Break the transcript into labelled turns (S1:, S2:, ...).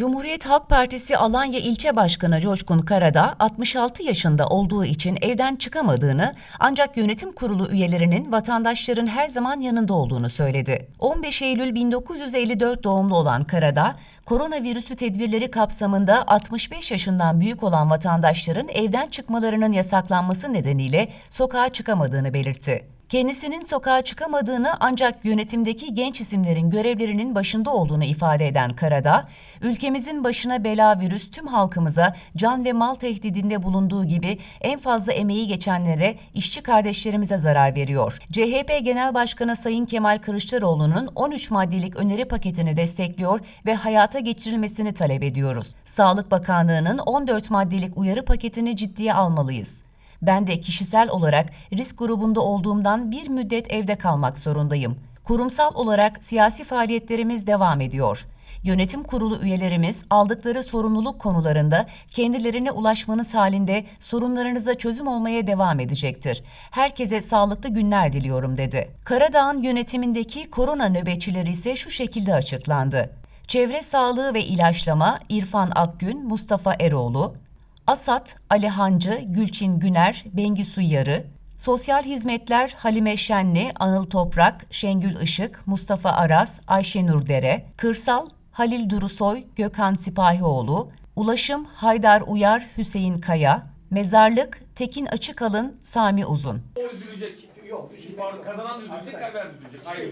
S1: Cumhuriyet Halk Partisi Alanya İlçe Başkanı Coşkun Karadağ 66 yaşında olduğu için evden çıkamadığını ancak yönetim kurulu üyelerinin vatandaşların her zaman yanında olduğunu söyledi. 15 Eylül 1954 doğumlu olan Karadağ, koronavirüsü tedbirleri kapsamında 65 yaşından büyük olan vatandaşların evden çıkmalarının yasaklanması nedeniyle sokağa çıkamadığını belirtti. Kendisinin sokağa çıkamadığını ancak yönetimdeki genç isimlerin görevlerinin başında olduğunu ifade eden Karadağ, ülkemizin başına bela virüs tüm halkımıza can ve mal tehdidinde bulunduğu gibi en fazla emeği geçenlere, işçi kardeşlerimize zarar veriyor. CHP Genel Başkanı Sayın Kemal Kılıçdaroğlu'nun 13 maddelik öneri paketini destekliyor ve hayata geçirilmesini talep ediyoruz. Sağlık Bakanlığı'nın 14 maddelik uyarı paketini ciddiye almalıyız. Ben de kişisel olarak risk grubunda olduğumdan bir müddet evde kalmak zorundayım. Kurumsal olarak siyasi faaliyetlerimiz devam ediyor. Yönetim kurulu üyelerimiz aldıkları sorumluluk konularında kendilerine ulaşmanız halinde sorunlarınıza çözüm olmaya devam edecektir. Herkese sağlıklı günler diliyorum dedi. Karadağ'ın yönetimindeki korona nöbetçileri ise şu şekilde açıklandı. Çevre Sağlığı ve İlaçlama İrfan Akgün, Mustafa Eroğlu, Asat, Ali Hancı, Gülçin Güner, Bengisu Yarı, Sosyal Hizmetler Halime Şenli, Anıl Toprak, Şengül Işık, Mustafa Aras, Ayşenur Dere, Kırsal, Halil Durusoy, Gökhan Sipahioğlu, Ulaşım Haydar Uyar, Hüseyin Kaya, Mezarlık Tekin Açıkalın, Sami Uzun.
S2: O üzülecek.
S3: Yok, yok.
S2: kazanan üzülecek, kaybeden üzülecek. Hayır.